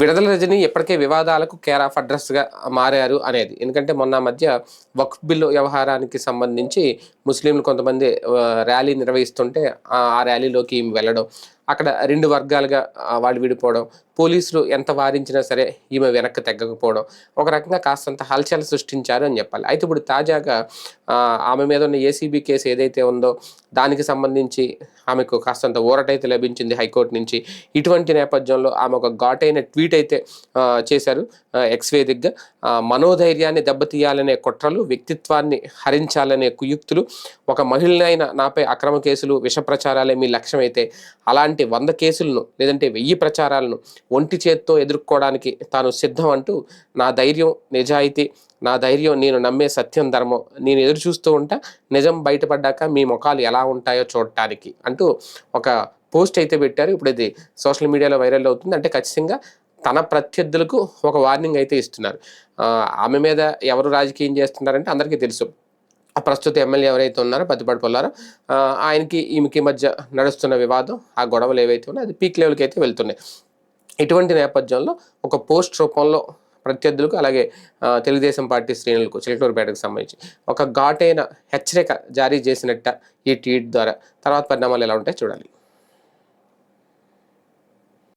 విడుదల రజని ఇప్పటికే వివాదాలకు కేర్ ఆఫ్ అడ్రస్గా మారారు అనేది. ఎందుకంటే మొన్న మధ్య వక్ఫ్ బిల్లు వ్యవహారానికి సంబంధించి ముస్లింలు కొంతమంది ర్యాలీ నిర్వహిస్తుంటే ఆ ర్యాలీలోకి వెళ్ళడం అక్కడ రెండు వర్గాలుగా వాళ్ళు విడిపోవడం పోలీసులు ఎంత వారించినా సరే ఈమె వెనక్కి తగ్గకపోవడం ఒక రకంగా కాస్తంత హల్చల్ సృష్టించారు అని చెప్పాలి. అయితే ఇప్పుడు తాజాగా ఆమె మీద ఉన్న ఏసీబీ కేసు ఏదైతే ఉందో దానికి సంబంధించి ఆమెకు కాస్తంత ఊరటైతే లభించింది హైకోర్టు నుంచి. ఇటువంటి నేపథ్యంలో ఆమె ఒక ఘాటైన ట్వీట్ అయితే చేశారు ఎక్స్వేదిగ్గా మనోధైర్యాన్ని దెబ్బతీయాలనే కుట్రలు వ్యక్తిత్వాన్ని హరించాలనే కుయుక్తులు ఒక మహిళనైన నాపై అక్రమ కేసులు విష ప్రచారాలే మీ లక్ష్యం అయితే అలాంటి వంద కేసులను లేదంటే వెయ్యి ప్రచారాలను ఒంటి చేత్తో ఎదుర్కోవడానికి తాను సిద్ధం అంటూ నా ధైర్యం నిజాయితీ నా ధైర్యం నేను నమ్మే సత్యం ధర్మం నేను ఎదురు చూస్తూ ఉంటా నిజం బయటపడ్డాక మీ ముఖాలు ఎలా ఉంటాయో చూడటానికి అంటూ ఒక పోస్ట్ అయితే పెట్టారు. ఇప్పుడు ఇది సోషల్ మీడియాలో వైరల్ అవుతుంది. అంటే ఖచ్చితంగా తన ప్రత్యర్థులకు ఒక వార్నింగ్ అయితే ఇస్తున్నారు. ఆమె మీద ఎవరు రాజకీయం చేస్తున్నారంటే అందరికీ తెలుసు. ప్రస్తుత ఎమ్మెల్యే ఎవరైతే ఉన్నారో పత్తిపాటి పొల్లారో ఆయనకి ఈమెకి మధ్య నడుస్తున్న వివాదం ఆ గొడవలు ఏవైతే ఉన్నాయో అది పీక్ లెవెల్కి అయితే వెళ్తున్నాయి. ఇటువంటి నేపథ్యంలో ఒక పోస్ట్ రూపంలో ప్రత్యర్థులకు అలాగే తెలుగుదేశం పార్టీ శ్రేణులకు చిలకలూరుపేటకు సంబంధించి ఒక ఘాటైన హెచ్చరిక జారీ చేసినట్ట ఈ ట్వీట్ ద్వారా. తర్వాత పరిణామాలు ఎలా ఉంటాయో చూడాలి.